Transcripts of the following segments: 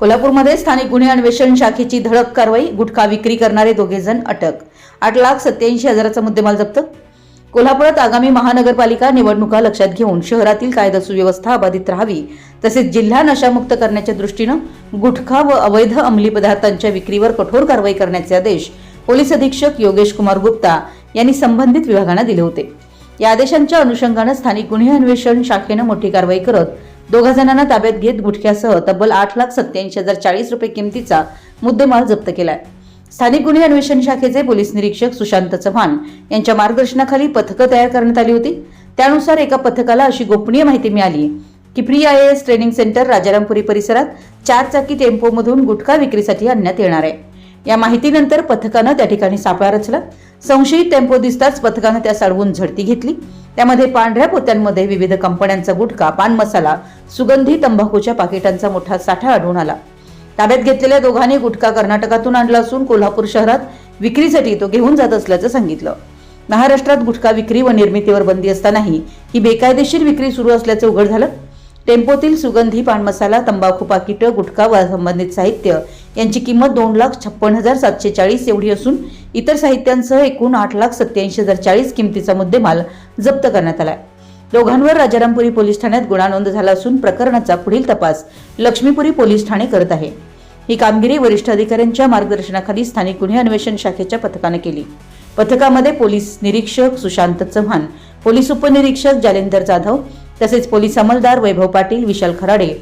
कोल्हापूरमध्ये स्थानिक गुन्हे अन्वेषण शाखेची धडक कारवाई गुटखा विक्री करणारे दोघे जण अटक. आठ लाख सत्याऐंशी हजाराचा मुद्देमाल जप्त. कोल्हापुरात आगामी महानगरपालिका निवडणुका लक्षात घेऊन शहरातील कायदा सुव्यवस्था अबाधित राहावी तसेच जिल्हा नशामुक्त करण्याच्या दृष्टीनं गुटखा व अवैध अंमली पदार्थांच्या विक्रीवर कठोर कारवाई करण्याचे आदेश पोलीस अधीक्षक योगेश कुमार गुप्ता यांनी संबंधित विभागांना दिले होते. या आदेशांच्या अनुषंगानं स्थानिक गुन्हे अन्वेषण शाखेनं मोठी कारवाई करत दोघा जणांना ताब्यात घेत गुटख्यासह तब्बल आठ लाख सत्याऐंशी हजार चाळीस रुपये किमतीचा मुद्देमाल जप्त केलाय. स्थानिक गुन्हे अन्वेषण शाखेचे पोलीस निरीक्षक सुशांत चव्हाण यांच्या मार्गदर्शनाखाली पथकं तयार करण्यात आली होती. त्यानुसार एका पथकाला अशी गोपनीय माहिती मिळाली की pre I S training centre Rajarampuri परिसरात चार चाकी टेम्पोमधून गुटखा विक्रीसाठी आणण्यात येणार आहे. या माहितीनंतर पथकानं त्या ठिकाणी सापळा रचला. संशयित टेम्पो दिसताच पथकानं त्यास अडवून झडती घेतली. त्यामध्ये पांढऱ्या पोत्यांमध्ये विविध कंपन्यांचा गुटखा पान मसाला सुगंधी तंबाखूच्या पाकिटांचा मोठा साठा आढळून आला. ताब्यात घेतलेल्या दोघांनी गुटखा कर्नाटकातून आणला असून कोल्हापूर शहरात विक्रीसाठी तो घेऊन जात असल्याचं सांगितलं. महाराष्ट्रात गुटखा विक्री व निर्मितीवर बंदी असतानाही ही बेकायदेशीर विक्री सुरू असल्याचं उघड झालं. टेम्पोतील सुगंधी पान मसाला तंबाखू पाकिटं गुटखा व संबंधित साहित्य यांची किंमत दोन लाख छप्पन हजार सातशे चाळीस एवढी असून इतर साहित्यांसह एकूण आठ लाख सत्याऐंशी हजार चाळीस किमतीचा मुद्देमाल जप्त करण्यात आला दोघांवर राजारामपुरी पोलीस ठाण्यात गुन्हा नोंद झाला असून प्रकरणाचा पुढील तपास लक्ष्मीपुरी पोलीस ठाणे करत आहे. ही कामगिरी वरिष्ठ अधिकाऱ्यांच्या मार्गदर्शनाखाली स्थानिक गुन्हे अन्वेषण शाखेच्या पथकानं केली. पथकामध्ये पोलीस निरीक्षक सुशांत चव्हाण पोलीस उपनिरीक्षक जालेंदर जाधव तसेच पोलीस अंमलदार वैभव पाटील विशाल खराडे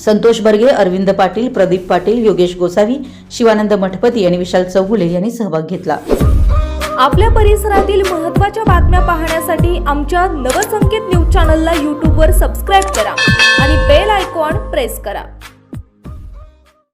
संतोष बर्गे अरविंद पाटील प्रदीप पाटील योगेश गोसावी शिवानंद मठपती आणि विशाल चौगुले यांनी सहभाग घेतला. आपल्या परिसरातील महत्त्वाच्या बातम्या पाहण्यासाठी आमच्या नवसंकेत न्यूज चॅनलला यूट्यूबवर सबस्क्राईब करा आणि बेल आयकॉन प्रेस करा.